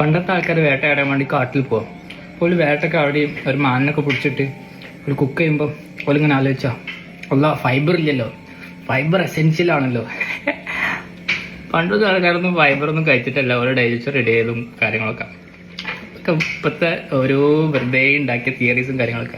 പണ്ടത്തെ ആൾക്കാർ വേട്ടയാടാൻ വേണ്ടി കാട്ടിൽ പോകും അപ്പോൾ വേട്ടയ്ക്ക് അവിടെയും ഒരു മാനിനൊക്കെ പിടിച്ചിട്ട് ഒരു കുക്ക് ചെയ്യുമ്പോൾ ഓലിങ്ങനെ ആലോചിച്ചാ അല്ല ഫൈബർ ഇല്ലല്ലോ. ഫൈബർ എസെൻഷ്യൽ ആണല്ലോ. പണ്ടത്തെ ആൾക്കാരൊന്നും ഫൈബർ ഒന്നും കഴിച്ചിട്ടല്ല ഓരോ ഡൈജസ്റ്റ് റെഡി ചെയ്തും കാര്യങ്ങളൊക്കെ. ഒക്കെ ഇപ്പോഴത്തെ ഓരോ വെറുതെ ഉണ്ടാക്കിയ തിയറീസും കാര്യങ്ങളൊക്കെ.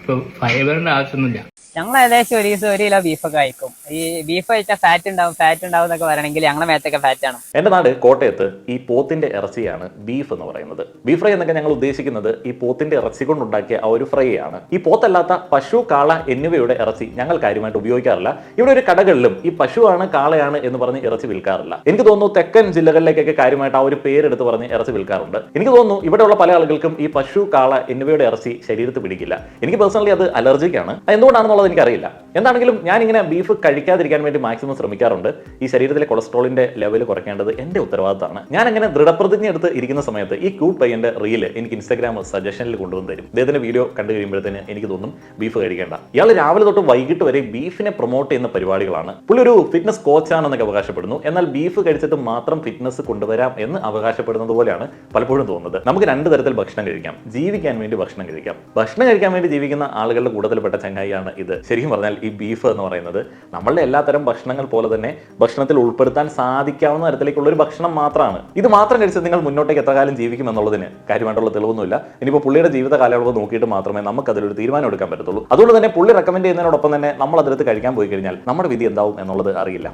അപ്പോൾ ഫൈബറിന്റെ ആവശ്യമൊന്നുമില്ല. ഞങ്ങൾ ഏകദേശം ഒരു ദിവസം ഒരു കിലോ ബീഫൊക്കെ കഴിക്കും. ഈ ബീഫ് കഴിച്ചാൽ ഫാറ്റ് ഉണ്ടാവും ഫാറ്റ് ഉണ്ടാവും എന്നൊക്കെ പറയണമെങ്കിൽ ഞങ്ങളുടെ മേത്തൊക്കെ ഫാറ്റ് ആണ്. എന്റെ നാട് കോട്ടയത്ത് ഈ പോത്തിന്റെ ഇറച്ചിയാണ് ബീഫ് എന്ന് പറയുന്നത്. ബീഫ് ഫ്രൈ എന്നൊക്കെ ഞങ്ങൾ ഉദ്ദേശിക്കുന്നത് ഈ പോത്തിന്റെ ഇറച്ചി കൊണ്ടുണ്ടാക്കിയ ആ ഒരു ഫ്രൈ ആണ്. ഈ പോത്തല്ലാത്ത പശു കാള എന്നിവയുടെ ഇറച്ചി ഞങ്ങൾ കാര്യമായിട്ട് ഉപയോഗിക്കാറില്ല. ഇവിടെ ഒരു കടകളിലും ഈ പശുവാണ് കാളയാണ് എന്ന് പറഞ്ഞ് ഇറച്ചി വിൽക്കാറില്ല. എനിക്ക് തോന്നുന്നു തെക്കൻ ജില്ലകളിലേക്കൊക്കെ കാര്യമായിട്ട് ആ ഒരു പേരെടുത്ത് പറഞ്ഞ് ഇറച്ചി വിൽക്കാറുണ്ട്. എനിക്ക് തോന്നുന്നു ഇവിടെയുള്ള പല ആളുകൾക്കും ഈ പശു കാള എന്നിവയുടെ ഇറച്ചി ശരീരത്ത് പിടിക്കില്ല. എനിക്ക് പേഴ്സണലി അത് അലർജിക്കാണ് അത് എന്തുകൊണ്ടാണെന്നുള്ളത് എനിക്കറിയില്ല. എന്താണെങ്കിലും ഞാനിങ്ങനെ ബീഫ് കഴിക്കാതിരിക്കാൻ വേണ്ടി മാക്സിമം ശ്രമിക്കാറുണ്ട്. ഈ ശരീരത്തിലെ കൊളസ്ട്രോളിന്റെ ലെവൽ കുറയ്ക്കേണ്ടത് എന്റെ ഉത്തരവാദിത്തമാണ്. ഞാൻ അങ്ങനെ ദൃഢപ്രതിജ്ഞ എടുത്ത് ഇരിക്കുന്ന സമയത്ത് ഈ ക്യൂട്ട് പയ്യന്റെ റീൽ എനിക്ക് ഇൻസ്റ്റാഗ്രാം സജഷനിൽ കൊണ്ടുവന്ന് തരും. അദ്ദേഹത്തിന്റെ വീഡിയോ കണ്ടു കഴിയുമ്പോഴത്തേന് എനിക്ക് തോന്നും ബീഫ് കഴിക്കേണ്ട. ഇയാൾ രാവിലെ തൊട്ട് വൈകിട്ട് വരെ ബീഫിനെ പ്രൊമോട്ട് ചെയ്യുന്ന പരിപാടികളാണ്. പുള്ളി ഒരു ഫിറ്റ്നസ് കോച്ചാണെന്നൊക്കെ അവകാശപ്പെടുന്നു. എന്നാൽ ബീഫ് കഴിച്ചിട്ട് മാത്രം ഫിറ്റ്നസ് കൊണ്ടുവരാം എന്ന് അവകാശപ്പെടുന്നത് പോലെയാണ് പലപ്പോഴും തോന്നുന്നത്. നമുക്ക് രണ്ട് തരത്തിൽ ഭക്ഷണം കഴിക്കാം. ജീവിക്കാൻ വേണ്ടി ഭക്ഷണം കഴിക്കാം. ഭക്ഷണം കഴിക്കാൻ വേണ്ടി ജീവിക്കുന്ന ആളുകളുടെ കൂട്ടത്തിൽപ്പെട്ട ചങ്ങായിയാണ് ഇത്. ശരിക്കും പറഞ്ഞാൽ ഈ ബീഫ് എന്ന് പറയുന്നത് നമ്മളുടെ എല്ലാത്തരം ഭക്ഷണങ്ങൾ പോലെ തന്നെ ഭക്ഷണത്തിൽ ഉൾപ്പെടുത്താൻ സാധിക്കാവുന്ന തരത്തിലേക്കുള്ള ഒരു ഭക്ഷണം മാത്രമാണ്. ഇത് മാത്രം കഴിച്ച് നിങ്ങൾ മുന്നോട്ടേക്ക് എത്ര കാലം ജീവിക്കും എന്നുള്ളതിന് കാര്യമായിട്ടുള്ള തെളിവൊന്നുമില്ല. ഇനിയിപ്പോൾ പുള്ളിയുടെ ജീവിത കാലയളവ് നോക്കിയിട്ട് മാത്രമേ നമുക്ക് അതിലൊരു തീരുമാനം എടുക്കാൻ പറ്റത്തുള്ളൂ. അതുകൊണ്ട് തന്നെ പുള്ളി റെക്കമെൻഡ് ചെയ്യുന്നതിനോടൊപ്പം തന്നെ നമ്മൾ അതിലത്ത് കഴിക്കാൻ പോയി കഴിഞ്ഞാൽ നമ്മുടെ വിധി എന്താവും എന്നുള്ളത് അറിയില്ല.